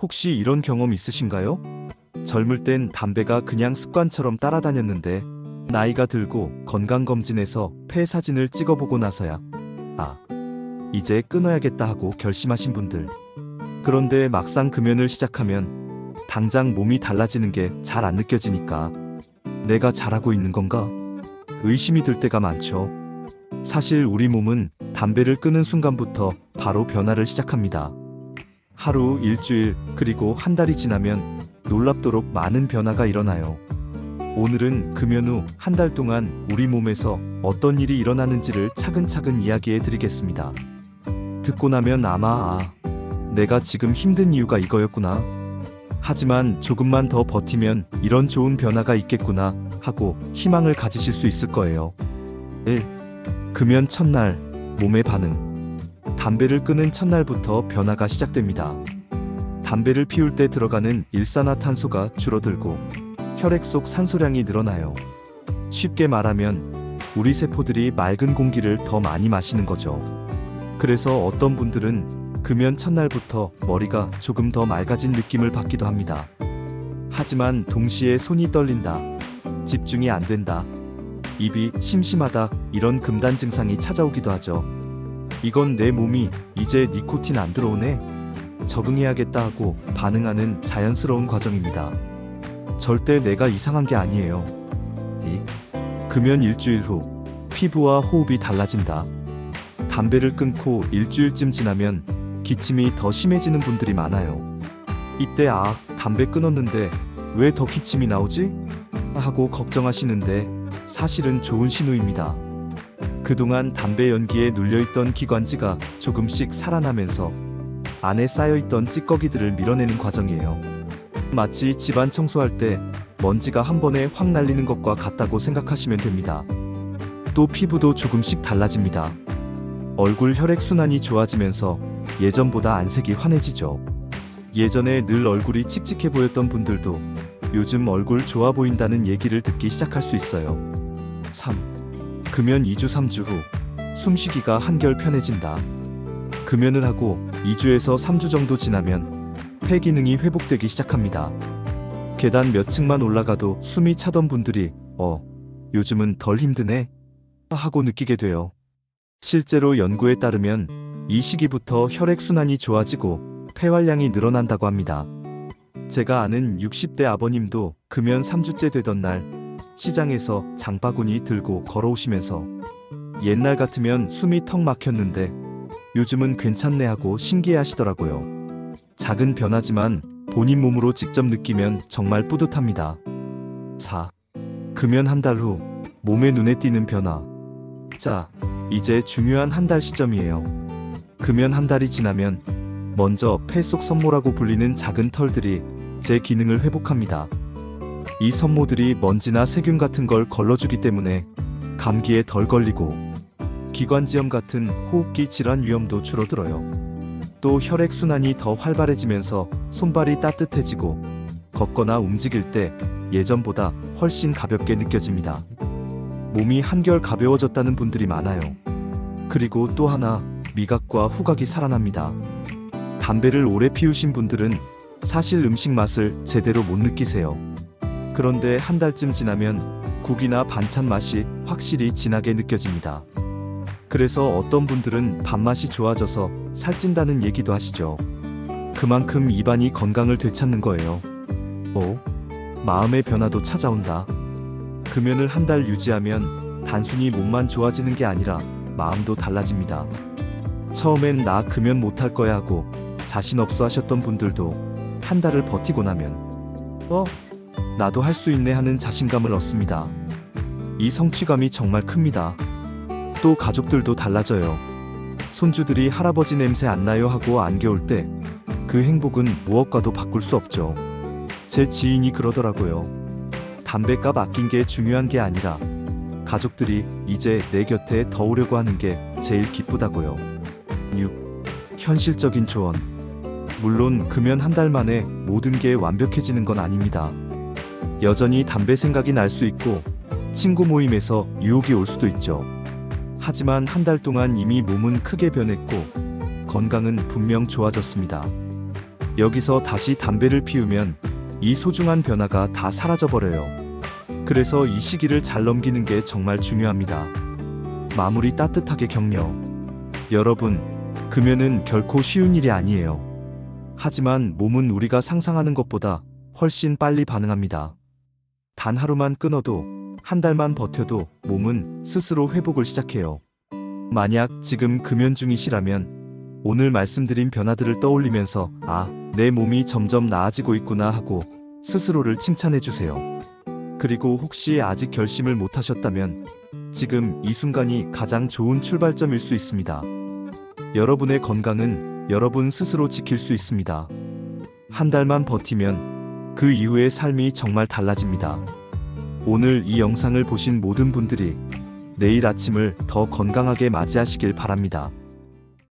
혹시 이런 경험 있으신가요? 젊을 땐 담배가 그냥 습관처럼 따라다녔는데 나이가 들고 건강검진에서 폐 사진을 찍어보고 나서야 아, 이제 끊어야겠다 하고 결심하신 분들. 그런데 막상 금연을 시작하면 당장 몸이 달라지는 게 잘 안 느껴지니까 내가 잘하고 있는 건가? 의심이 들 때가 많죠. 사실 우리 몸은 담배를 끊은 순간부터 바로 변화를 시작합니다. 하루, 일주일, 그리고 한 달이 지나면 놀랍도록 많은 변화가 일어나요. 오늘은 금연 후 한 달 동안 우리 몸에서 어떤 일이 일어나는지를 차근차근 이야기해 드리겠습니다. 듣고 나면 아마 아, 내가 지금 힘든 이유가 이거였구나. 하지만 조금만 더 버티면 이런 좋은 변화가 있겠구나 하고 희망을 가지실 수 있을 거예요. 1. 금연 첫날 몸의 반응. 담배를 끊은 첫날부터 변화가 시작됩니다. 담배를 피울 때 들어가는 일산화탄소가 줄어들고 혈액 속 산소량이 늘어나요. 쉽게 말하면 우리 세포들이 맑은 공기를 더 많이 마시는 거죠. 그래서 어떤 분들은 금연 첫날부터 머리가 조금 더 맑아진 느낌을 받기도 합니다. 하지만 동시에 손이 떨린다. 집중이 안 된다. 입이 심심하다. 이런 금단 증상이 찾아오기도 하죠. 이건 내 몸이 이제 니코틴 안 들어오네. 적응해야겠다 하고 반응하는 자연스러운 과정입니다. 절대 내가 이상한 게 아니에요. 이 금연 일주일 후 피부와 호흡이 달라진다. 담배를 끊고 일주일쯤 지나면 기침이 더 심해지는 분들이 많아요. 이때 아, 담배 끊었는데 왜 더 기침이 나오지? 하고 걱정하시는데 사실은 좋은 신호입니다. 그동안 담배 연기에 눌려있던 기관지가 조금씩 살아나면서 안에 쌓여있던 찌꺼기들을 밀어내는 과정이에요. 마치 집안 청소할 때 먼지가 한 번에 확 날리는 것과 같다고 생각하시면 됩니다. 또 피부도 조금씩 달라집니다. 얼굴 혈액순환이 좋아지면서 예전보다 안색이 환해지죠. 예전에 늘 얼굴이 칙칙해 보였던 분들도 요즘 얼굴 좋아 보인다는 얘기를 듣기 시작할 수 있어요. 3. 금연 2주 3주 후 숨쉬기가 한결 편해진다. 금연을 하고 2주에서 3주 정도 지나면 폐 기능이 회복되기 시작합니다. 계단 몇 층만 올라가도 숨이 차던 분들이 어, 요즘은 덜 힘드네 하고 느끼게 돼요. 실제로 연구에 따르면 이 시기부터 혈액순환이 좋아지고 폐활량이 늘어난다고 합니다. 제가 아는 60대 아버님도 금연 3주째 되던 날 시장에서 장바구니 들고 걸어오시면서 옛날 같으면 숨이 턱 막혔는데 요즘은 괜찮네 하고 신기해 하시더라고요. 작은 변화지만 본인 몸으로 직접 느끼면 정말 뿌듯합니다. 4. 금연 한 달 후 몸에 눈에 띄는 변화. 자, 이제 중요한 한 달 시점이에요. 금연 한 달이 지나면 먼저 폐속 섬모라고 불리는 작은 털들이 제 기능을 회복합니다. 이 섬모들이 먼지나 세균 같은 걸 걸러주기 때문에 감기에 덜 걸리고 기관지염 같은 호흡기 질환 위험도 줄어들어요. 또 혈액순환이 더 활발해지면서 손발이 따뜻해지고 걷거나 움직일 때 예전보다 훨씬 가볍게 느껴집니다. 몸이 한결 가벼워졌다는 분들이 많아요. 그리고 또 하나 미각과 후각이 살아납니다. 담배를 오래 피우신 분들은 사실 음식 맛을 제대로 못 느끼세요. 그런데 한 달쯤 지나면 국이나 반찬 맛이 확실히 진하게 느껴집니다. 그래서 어떤 분들은 밥맛이 좋아져서 살찐다는 얘기도 하시죠. 그만큼 입안이 건강을 되찾는 거예요. 어? 마음의 변화도 찾아온다. 금연을 한 달 유지하면 단순히 몸만 좋아지는 게 아니라 마음도 달라집니다. 처음엔 나 금연 못할 거야 하고 자신 없어 하셨던 분들도 한 달을 버티고 나면 어? 나도 할 수 있네 하는 자신감을 얻습니다. 이 성취감이 정말 큽니다. 또 가족들도 달라져요. 손주들이 할아버지 냄새 안 나요 하고 안겨올 때 그 행복은 무엇과도 바꿀 수 없죠. 제 지인이 그러더라고요. 담배값 아낀 게 중요한 게 아니라 가족들이 이제 내 곁에 더 오려고 하는 게 제일 기쁘다고요. 6. 현실적인 조언. 물론 금연 한 달 만에 모든 게 완벽해지는 건 아닙니다. 여전히 담배 생각이 날 수 있고 친구 모임에서 유혹이 올 수도 있죠. 하지만 한 달 동안 이미 몸은 크게 변했고 건강은 분명 좋아졌습니다. 여기서 다시 담배를 피우면 이 소중한 변화가 다 사라져버려요. 그래서 이 시기를 잘 넘기는 게 정말 중요합니다. 마무리 따뜻하게 격려. 여러분, 금연은 결코 쉬운 일이 아니에요. 하지만 몸은 우리가 상상하는 것보다 훨씬 빨리 반응합니다. 단 하루만 끊어도 한 달만 버텨도 몸은 스스로 회복을 시작해요. 만약 지금 금연 중이시라면 오늘 말씀드린 변화들을 떠올리면서 아, 내 몸이 점점 나아지고 있구나 하고 스스로를 칭찬해 주세요. 그리고 혹시 아직 결심을 못 하셨다면 지금 이 순간이 가장 좋은 출발점일 수 있습니다. 여러분의 건강은 여러분 스스로 지킬 수 있습니다. 한 달만 버티면 그 이후의 삶이 정말 달라집니다. 오늘 이 영상을 보신 모든 분들이 내일 아침을 더 건강하게 맞이하시길 바랍니다.